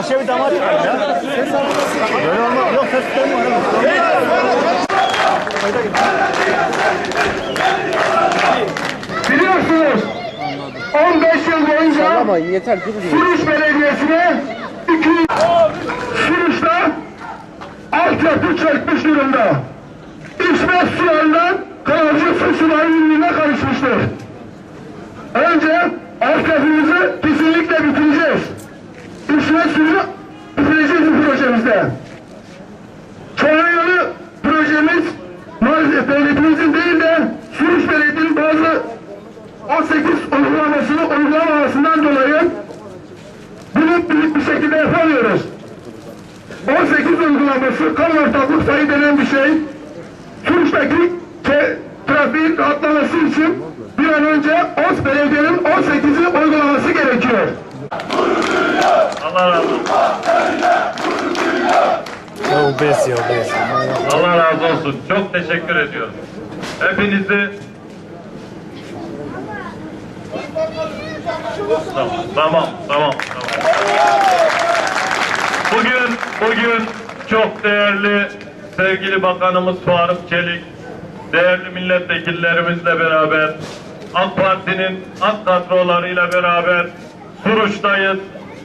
Karşıya bir damat çıkar ya. Böyle olmaz. Yok ses tutmuyor. Biliyorsunuz 15 yıl boyunca. Suruç Belediyesi'ne 200 Suruç'ta altyapı çökmüş durumda. İçme sularından kalıcı su suları birbirine karışmıştır. Önce altyapımızı kesinlikle bitireceğiz. İçme suyu bitireceğiz bu projemizde. Çoğu projemiz maalesef devletimizin değil de Suruç Belediye'nin bazı 18 uygulamasını uygulamamasından dolayı bunu büyük bir şekilde yapamıyoruz. 18 uygulaması kamu ortaklık sayı denen bir şey. Te- trafiğin rahatlaması için bir an önce OS belediyenin 18'i uygulaması gerekiyor. Allah razı olsun. Obez ya obez. Allah razı olsun. Çok teşekkür ediyorum. Hepinizi Tamam, tamam, tamam, tamam. Bugün, bugün çok değerli sevgili Bakanımız Faruk Çelik, değerli milletvekillerimizle beraber, AK Parti'nin AK kadrolarıyla beraber Suruç'tayız.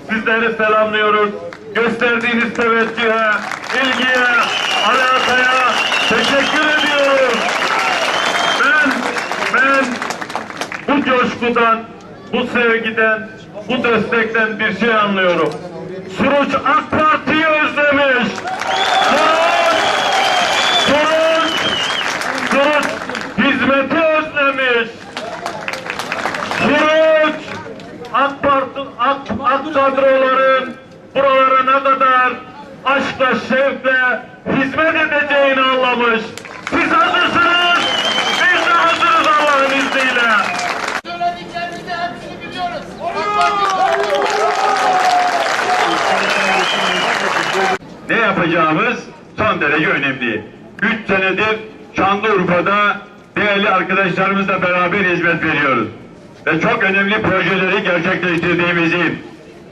Sizleri selamlıyoruz. Gösterdiğiniz teveccühe, ilgiye, alakaya teşekkür ediyoruz. Ben, ben bu coşkudan, bu sevgiden, bu destekten bir şey anlıyorum. Suruç AK Parti'yi özlemiş. Suruç, Suruç hizmeti özlemiş. Suruç, AK Parti, AK, AK kadroların buralara ne kadar aşkla, şevkle hizmet edeceğini anlamış. Siz hazırsınız, biz de hazırız Allah'ın izniyle. Söylediklerimizi hepsini biliyoruz. ne yapacağımız son derece önemli. Üç senedir Şanlıurfa'da değerli arkadaşlarımızla beraber hizmet veriyoruz. Ve çok önemli projeleri gerçekleştirdiğimizi,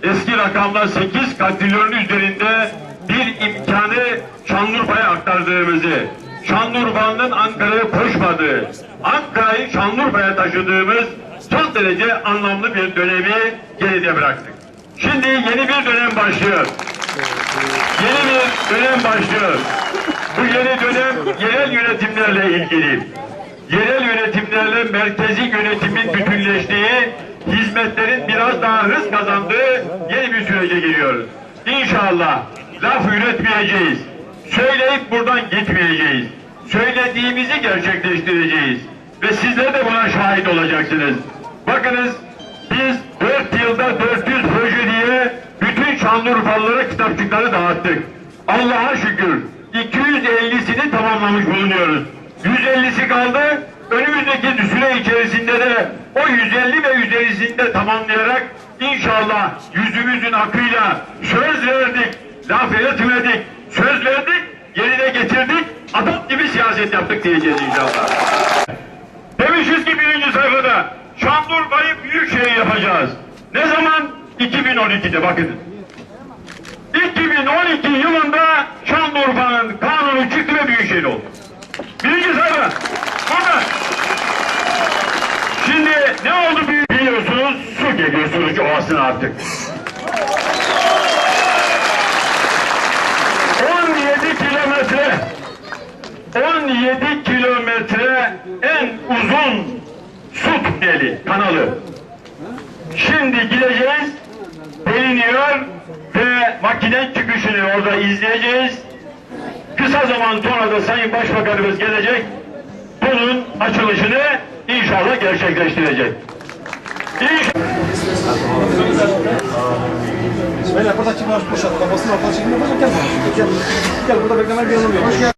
eski rakamda 8 katrilyonun üzerinde bir imkanı Şanlıurfa'ya aktardığımızı, Şanlıurfa'nın Ankara'ya koşmadığı, Ankara'yı Şanlıurfa'ya taşıdığımız son derece anlamlı bir dönemi geride bıraktık. Şimdi yeni bir dönem başlıyor. Yeni bir dönem başlıyor. Bu yeni dönem yerel yönetimlerle ilgili. Yerel yönetimlerle merkezi yönetimin bütünleştiği, hizmetlerin biraz daha hız kazandığı yeni bir sürece giriyoruz. İnşallah laf üretmeyeceğiz. Söyleyip buradan gitmeyeceğiz. Söylediğimizi gerçekleştireceğiz. Ve sizler de buna şahit olacaksınız. Bakınız biz 4 yılda 400 proje diye bütün Şanlıurfalılara kitapçıkları dağıttık. Allah'a şükür 250'sini tamamlamış bulunuyoruz. 150'si kaldı. Önümüzdeki süre içerisinde de o 150 ve 150'sini de tamamlayarak inşallah yüzümüzün akıyla söz verdik, laf etmedik, söz verdik, yerine getirdik, adam gibi siyaset yaptık diyeceğiz inşallah. Demişiz ki birinci sayfada Şanlıurfa'yı büyük şehir yapacağız. Ne zaman? 2012'de bakın. 2012 yılında Şanlıurfa'nın kanunu çıktı ve büyük şehir oldu. Birinci sayfa. Burada. Şimdi ne oldu büyük geliyor Suruç Ovası'na artık. 17 kilometre 17 kilometre en uzun su tüneli, kanalı. Şimdi gideceğiz, deliniyor ve makine çıkışını orada izleyeceğiz. Kısa zaman sonra da Sayın Başbakanımız gelecek, bunun açılışını inşallah gerçekleştirecek. İnşallah. Beyler burada kim var boşalt. Kafasını ortadan çekilme. Gel. Gel. Gel burada beklemen bir anlamı yok.